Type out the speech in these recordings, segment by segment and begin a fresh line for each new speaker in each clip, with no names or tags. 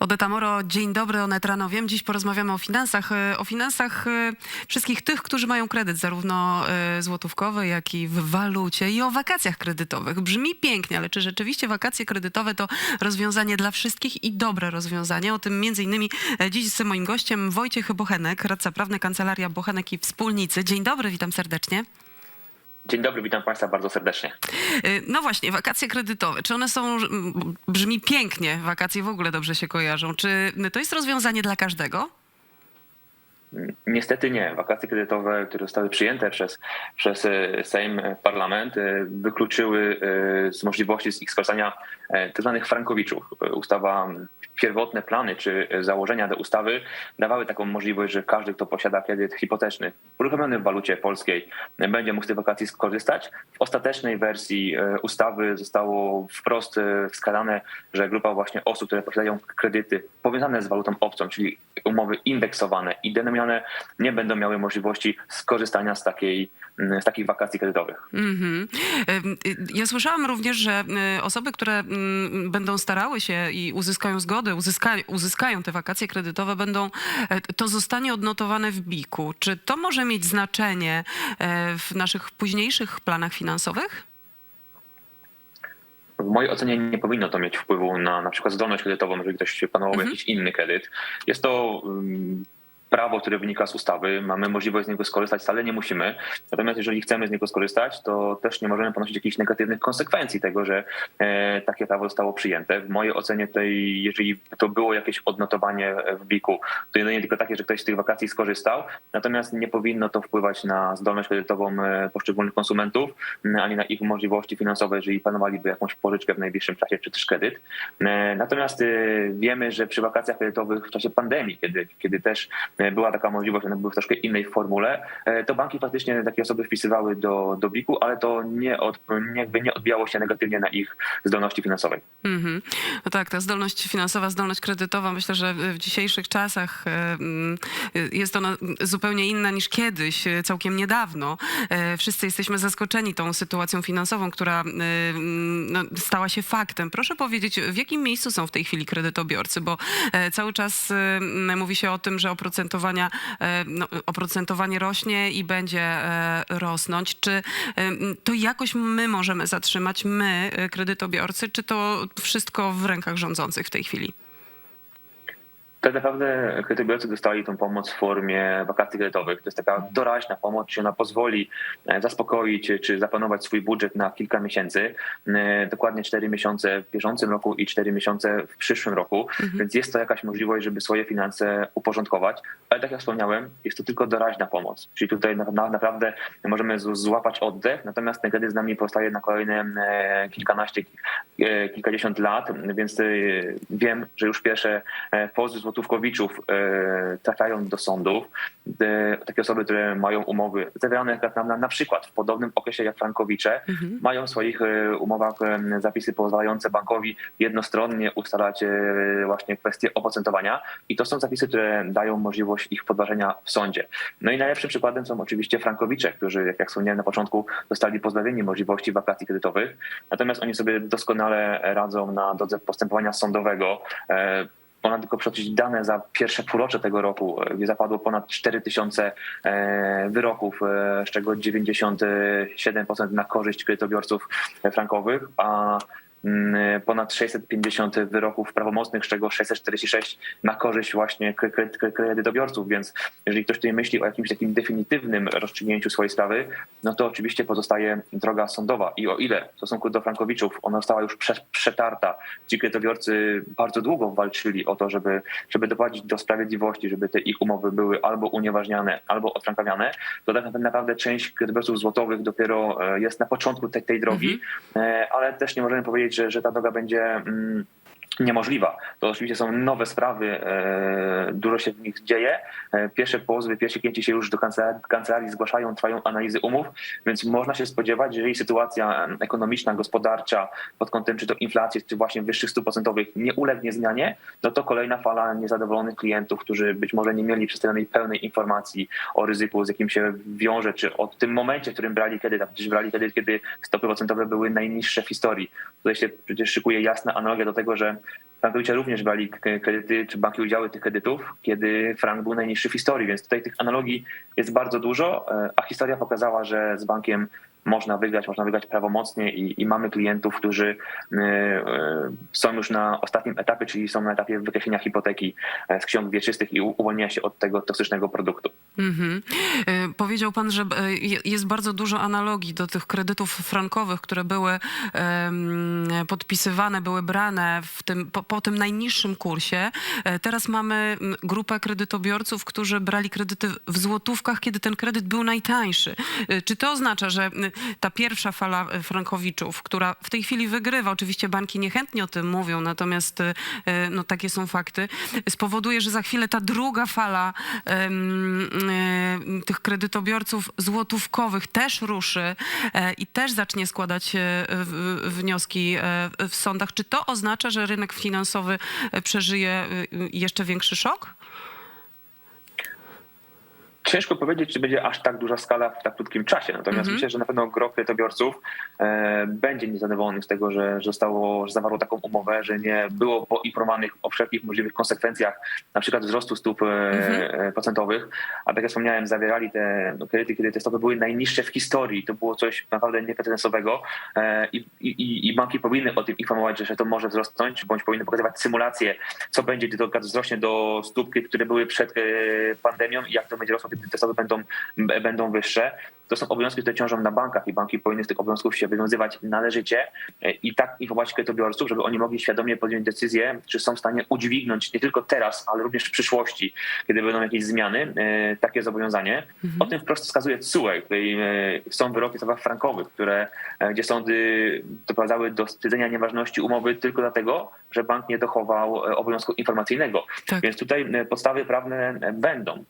Odeta Moro, dzień dobry, Onet rano wiem. Dziś porozmawiamy o finansach, e, o finansach e, wszystkich tych, którzy mają kredyt, zarówno e, złotówkowy, jak i w walucie i o wakacjach kredytowych. Brzmi pięknie, ale czy rzeczywiście wakacje kredytowe to rozwiązanie dla wszystkich i dobre rozwiązanie? O tym między innymi dziś z moim gościem Wojciech Bochenek, radca prawny Kancelaria Bochenek i Wspólnicy. Dzień dobry, witam serdecznie.
Dzień dobry, witam Państwa bardzo serdecznie.
Y, No właśnie, wakacje kredytowe. Czy one są, brzmi pięknie, wakacje w ogóle dobrze się kojarzą. Czy to jest rozwiązanie dla każdego?
Niestety nie. Wakacje kredytowe, które zostały przyjęte przez, przez e, Sejm, e, Parlament, e, wykluczyły z możliwości z ich skorzystania tzw. frankowiczów. E, Ustawa, pierwotne plany czy założenia do ustawy dawały taką możliwość, że każdy, kto posiada kredyt hipoteczny uruchomiony w walucie polskiej, będzie mógł z tych wakacji skorzystać. W ostatecznej wersji ustawy zostało wprost wskazane, że grupa właśnie osób, które posiadają kredyty powiązane z walutą obcą, czyli umowy indeksowane i denominowane, nie będą miały możliwości skorzystania z takiej, z takich wakacji kredytowych.
Mhm. Ym, y, Ja słyszałam również, że osoby, które będą starały się i uzyskają zgodę, uzyska, uzyskają te wakacje kredytowe, będą, e, to zostanie odnotowane w BIK-u. Czy to może mieć znaczenie e, w naszych późniejszych planach finansowych?
W mojej ocenie nie powinno to mieć wpływu na na przykład zdolność kredytową, jeżeli ktoś planował
Mhm.
jakiś inny kredyt. Jest to um, prawo, które wynika z ustawy. Mamy możliwość z niego skorzystać, wcale nie musimy. Natomiast jeżeli chcemy z niego skorzystać, to też nie możemy ponosić jakichś negatywnych konsekwencji tego, że e, takie prawo zostało przyjęte. W mojej ocenie tutaj, jeżeli to było jakieś odnotowanie w BIK-u, to jedynie tylko takie, że ktoś z tych wakacji skorzystał. Natomiast nie powinno to wpływać na zdolność kredytową e, poszczególnych konsumentów, ani na ich możliwości finansowe, jeżeli planowaliby jakąś pożyczkę w najbliższym czasie, czy też kredyt. E, Natomiast e, wiemy, że przy wakacjach kredytowych w czasie pandemii, kiedy, kiedy też e, była taka możliwość, one były w troszkę innej formule, e, to banki faktycznie takie osoby wpisywały do, do BIK-u, ale to nie, od, jakby nie odbijało się negatywnie na ich zdolności finansowej.
Mhm. No tak, ta zdolność finansowa, zdolność kredytowa, myślę, że w dzisiejszych czasach e, mm, jest ona zupełnie inna niż kiedyś, e, całkiem niedawno. E, Wszyscy jesteśmy zaskoczeni tą sytuacją finansową, która e, mm, no, stała się faktem. Proszę powiedzieć, w jakim miejscu są w tej chwili kredytobiorcy, bo e, cały czas e, mm, mówi się o tym, że oprocentowania, e, no, oprocentowanie rośnie i będzie e, rosnąć. Czy e, to jakoś my możemy zatrzymać, my, kredytobiorcy, czy to wszystko w rękach rządzących w tej chwili?
Tak naprawdę kredytobiorcy dostali tą pomoc w formie wakacji kredytowych. To jest taka doraźna pomoc, czy ona pozwoli e, zaspokoić czy zaplanować swój budżet na kilka miesięcy. E, Dokładnie 4 miesiące w bieżącym roku i 4 miesiące w przyszłym roku. Więc jest to jakaś możliwość, żeby swoje finanse uporządkować. Ale tak jak wspomniałem, jest to tylko doraźna pomoc. Czyli tutaj na, na, naprawdę możemy złapać oddech, natomiast ten kredyt z nami powstaje na kolejne e, kilkanaście, kilkadziesiąt lat, więc wiem, że już pierwsze pozwy złotówkowiczów e, trafiają do sądów. E, Takie osoby, które mają umowy zawierane na, na, na przykład w podobnym okresie jak Frankowicze,
Mhm.
mają w swoich e, umowach zapisy pozwalające bankowi jednostronnie ustalać właśnie kwestie oprocentowania i to są zapisy, które dają możliwość ich podważenia w sądzie. No i najlepszym przykładem są oczywiście Frankowicze, którzy, jak, jak wspomniałem na początku, zostali pozbawieni możliwości wakacji kredytowych, natomiast oni sobie doskonale radzą na drodze postępowania sądowego. Można tylko przytoczyć dane za pierwsze półrocze tego roku, e, gdzie zapadło ponad 4 tysiące e, wyroków, e, z czego 97% na korzyść kredytobiorców frankowych, a ponad 650 wyroków prawomocnych, z czego 646 na korzyść właśnie kre- kre- kre- kredytobiorców, więc jeżeli ktoś tutaj myśli o jakimś takim definitywnym rozstrzygnięciu swojej sprawy, no to oczywiście pozostaje droga sądowa. I o ile w stosunku do Frankowiczów ona została już prze, przetarta, ci kredytobiorcy bardzo długo walczyli o to, żeby, żeby doprowadzić do sprawiedliwości, żeby te ich umowy były albo unieważniane, albo odfrankowiane, to tak naprawdę część kredytobiorców złotowych dopiero e, jest na początku tej, tej drogi, E, ale też nie możemy powiedzieć, że, że ta droga będzie mm, niemożliwa. To oczywiście są nowe sprawy, e, dużo się w nich dzieje. E, Pierwsze pozwy, pierwsi klienci się już do kancelarii, kancelarii zgłaszają, trwają analizy umów, więc można się spodziewać, że jeżeli sytuacja ekonomiczna, gospodarcza pod kątem czy to inflacji, czy właśnie wyższych stóp procentowych nie ulegnie zmianie, no to kolejna fala niezadowolonych klientów, którzy być może nie mieli przedstawionej pełnej informacji o ryzyku, z jakim się wiąże, czy o tym momencie, w którym brali kredyt, a przecież brali kredyt, kiedy stopy procentowe były najniższe w historii. Tutaj się przecież szykuje jasna analogia do tego, że Frankowicze również brali k- kredyty, czy banki udziały tych kredytów, kiedy frank był najniższy w historii, więc tutaj tych analogii jest bardzo dużo, e, a historia pokazała, że z bankiem można wygrać, można wygrać prawomocnie i, i mamy klientów, którzy e, e, są już na ostatnim etapie, czyli są na etapie wykreślenia hipoteki e, z ksiąg wieczystych i uwolnienia się od tego toksycznego produktu.
Mhm. E, Powiedział pan, że e, je- jest bardzo dużo analogii do tych kredytów frankowych, które były podpisywane, były brane w tym, po, po tym najniższym kursie. Teraz mamy mm, grupę kredytobiorców, którzy brali kredyty w złotówkach, kiedy ten kredyt był najtańszy. Czy to oznacza, że mm, ta pierwsza fala e, frankowiczów, która w tej chwili wygrywa, oczywiście banki niechętnie o tym mówią, natomiast e, no, takie są fakty, spowoduje, że za chwilę ta druga fala e, tych kredytobiorców złotówkowych też ruszy i też zacznie składać wnioski w sądach. Czy to oznacza, że rynek finansowy przeżyje jeszcze większy szok?
Ciężko powiedzieć, czy będzie aż tak duża skala w tak krótkim czasie. Natomiast
Mhm.
myślę, że na pewno gro kredytobiorców e, będzie niezadowolonych z tego, że, że zostało, że zawarło taką umowę, że nie było poinformowanych o wszelkich możliwych konsekwencjach, na przykład wzrostu stóp
Mhm.
e, procentowych. A tak jak wspomniałem, zawierali te no, kredyty, kiedy te stopy były najniższe w historii. To było coś naprawdę nieprecedensowego e, i, i, i banki powinny o tym informować, że to może wzrosnąć, bądź powinny pokazywać symulację, co będzie, gdy to wzrośnie do stóp, które były przed e, pandemią i jak to będzie rosło, te stopy będą, będą wyższe. To są obowiązki, które ciążą na bankach i banki powinny z tych obowiązków się wywiązywać należycie e, i tak informować kredytobiorców, żeby oni mogli świadomie podjąć decyzję, czy są w stanie udźwignąć nie tylko teraz, ale również w przyszłości, kiedy będą jakieś zmiany, e, takie zobowiązanie. O tym wprost wskazuje CUE, e, są wyroki w sprawach frankowych, które, gdzie sądy doprowadzały do stwierdzenia nieważności umowy tylko dlatego, że bank nie dochował obowiązku informacyjnego.
Tak.
Więc tutaj podstawy prawne będą.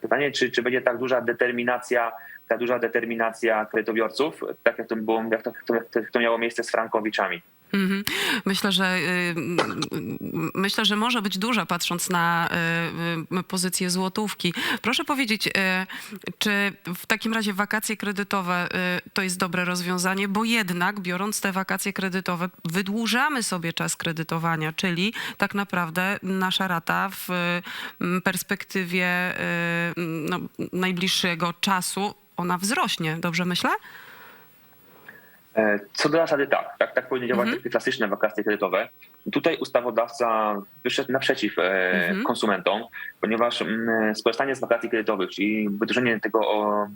Pytanie, czy, czy będzie tak duża determinacja, ta duża determinacja kredytobiorców, tak jak to, było, jak to, jak to, miało miejsce z frankowiczami.
Mhm. Myślę, że y, y, myślę, że może być duża, patrząc na y, pozycję złotówki. Proszę powiedzieć, czy w takim razie wakacje kredytowe to jest dobre rozwiązanie, bo jednak biorąc te wakacje kredytowe, wydłużamy sobie czas kredytowania, czyli tak naprawdę nasza rata w perspektywie no, najbliższego czasu ona wzrośnie. Dobrze myślę?
E, Co do zasady tak, tak, tak powinny działać
Mhm.
takie klasyczne wakacje kredytowe. Tutaj ustawodawca wyszedł naprzeciw e,
Mhm.
konsumentom, ponieważ mm, skorzystanie z wakacji kredytowych, czyli wydłużenie tego,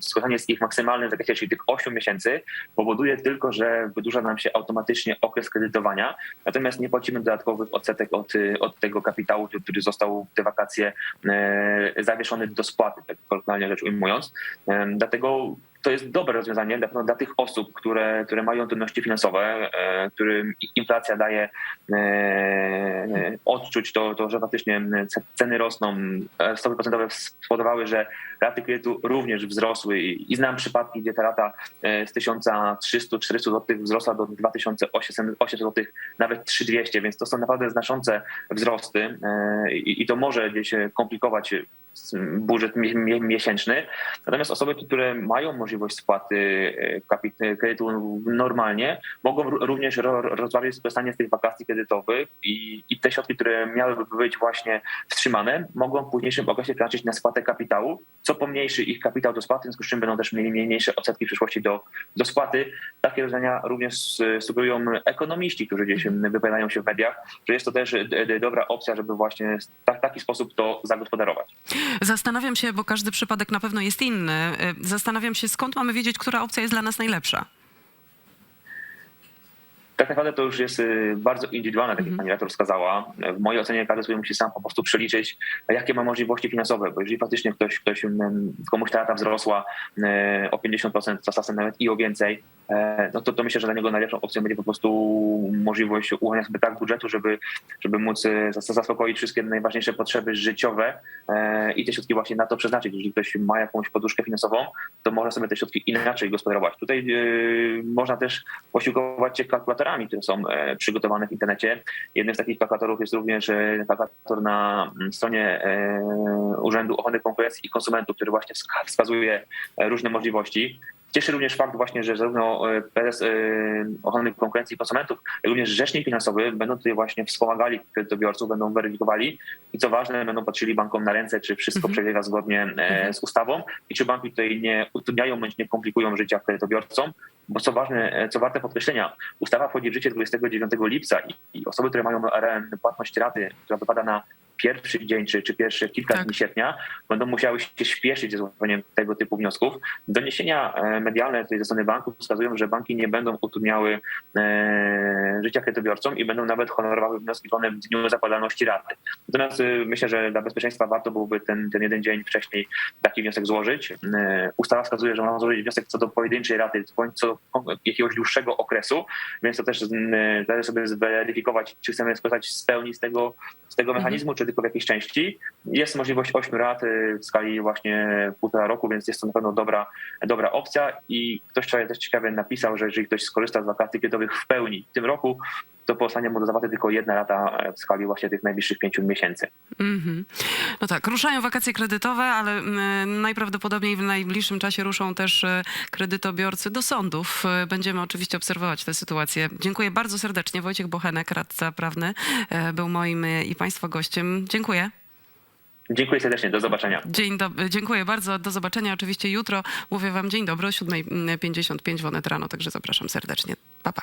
skorzystanie z ich maksymalnym zakresie, czyli tych 8 miesięcy, powoduje tylko, że wydłuża nam się automatycznie okres kredytowania, natomiast nie płacimy dodatkowych odsetek od, od tego kapitału, który- został w te wakacje e, zawieszony do spłaty, tak kolokwialnie rzecz ujmując. Dlatego to jest dobre rozwiązanie dla, dla tych osób, które, które mają trudności finansowe, e, którym inflacja daje e, odczuć to, to, że faktycznie ce- ceny rosną. E, Stopy procentowe spowodowały, że raty kredytu również wzrosły i, znam przypadki, gdzie ta rata e, z 1300-400 zł wzrosła do 2800 zł, nawet 3200, więc to są naprawdę znaczące wzrosty e, i, to może gdzieś e, komplikować budżet mie- mie- miesięczny. Natomiast osoby, które mają możliwość spłaty e, kredytu normalnie, mogą również ro- rozważyć skorzystanie z tych wakacji kredytowych i, i te środki, które miałyby być właśnie wstrzymane, mogą w późniejszym okresie przeznaczyć na spłatę kapitału, co pomniejszy ich kapitał do spłaty, w związku z czym będą też mieli mniejsze odsetki w przyszłości do, do spłaty. Takie rozwiązania również e, sugerują ekonomiści, którzy gdzieś m, wypowiadają się w mediach, że jest to też e, d- dobra opcja, żeby właśnie w tak, taki sposób to zagospodarować.
Zastanawiam się, bo każdy przypadek na pewno jest inny. y, Zastanawiam się, skąd mamy wiedzieć, która opcja jest dla nas najlepsza.
Tak naprawdę to już jest y, bardzo indywidualne, tak jak
Mhm.
pani redaktor wskazała. W mojej ocenie każdy sobie musi sam po prostu przeliczyć, jakie ma możliwości finansowe, bo jeżeli faktycznie ktoś, ktoś komuś ta rata wzrosła y, o 50%, czasem nawet i o więcej, no to, to myślę, że dla niego najlepszą opcją będzie po prostu możliwość ułożenia sobie tak budżetu, żeby, żeby móc zas- zaspokoić wszystkie najważniejsze potrzeby życiowe e, i te środki właśnie na to przeznaczyć. Jeżeli ktoś ma jakąś poduszkę finansową, to może sobie te środki inaczej gospodarować. Tutaj można też posiłkować się kalkulatorami, które są e, przygotowane w internecie. Jednym z takich kalkulatorów jest również e, kalkulator na mm, stronie e, Urzędu Ochrony Konkurencji i Konsumentów, który właśnie wska- wskazuje e, różne możliwości. Cieszy również fakt właśnie, że zarówno e, prezes e, ochrony konkurencji i konsumentów, jak również rzecznik finansowy będą tutaj właśnie wspomagali kredytobiorców, będą weryfikowali i co ważne, będą patrzyli bankom na ręce, czy wszystko
Mhm.
przebiega zgodnie e, z ustawą. I czy banki tutaj nie utrudniają bądź nie komplikują życia kredytobiorcom, bo co ważne, co warte podkreślenia, ustawa wchodzi w życie 29 lipca i, osoby, które mają płatność raty, która wypada na pierwszy dzień czy, czy pierwsze kilka
Tak.
dni sierpnia, będą musiały się śpieszyć ze złożeniem tego typu wniosków. Doniesienia e, medialne ze strony banków wskazują, że banki nie będą utrudniały e, życia kredytobiorcom i będą nawet honorowały wnioski złożone w dniu zakładalności raty. Natomiast e, myślę, że dla bezpieczeństwa warto byłoby ten, ten jeden dzień wcześniej taki wniosek złożyć. E, ustawa wskazuje, że można złożyć wniosek co do pojedynczej raty, bądź co do jakiegoś dłuższego okresu, więc to też mm, należy sobie zweryfikować, czy chcemy skorzystać z pełni z tego, z tego
Mhm.
mechanizmu, czy tylko w jakiejś części. Jest możliwość 8 rat w skali właśnie półtora roku, więc jest to na pewno dobra, dobra opcja i ktoś wczoraj też ciekawie napisał, że jeżeli ktoś skorzysta z wakacji kredytowych w pełni w tym roku, to pozostanie mu do zapłaty tylko jedna rata e, w skali właśnie tych najbliższych pięciu miesięcy.
Mhm. No tak, ruszają wakacje kredytowe, ale mm, najprawdopodobniej w najbliższym czasie ruszą też e, kredytobiorcy do sądów. E, Będziemy oczywiście obserwować tę sytuację. Dziękuję bardzo serdecznie. Wojciech Bochenek, radca prawny, był moim i Państwa gościem. Dziękuję.
Dziękuję serdecznie, do zobaczenia.
Dzień dobry, dziękuję bardzo. Do zobaczenia oczywiście jutro. Mówię Wam dzień dobry o 7.55 w Onet rano, także zapraszam serdecznie. Pa, pa.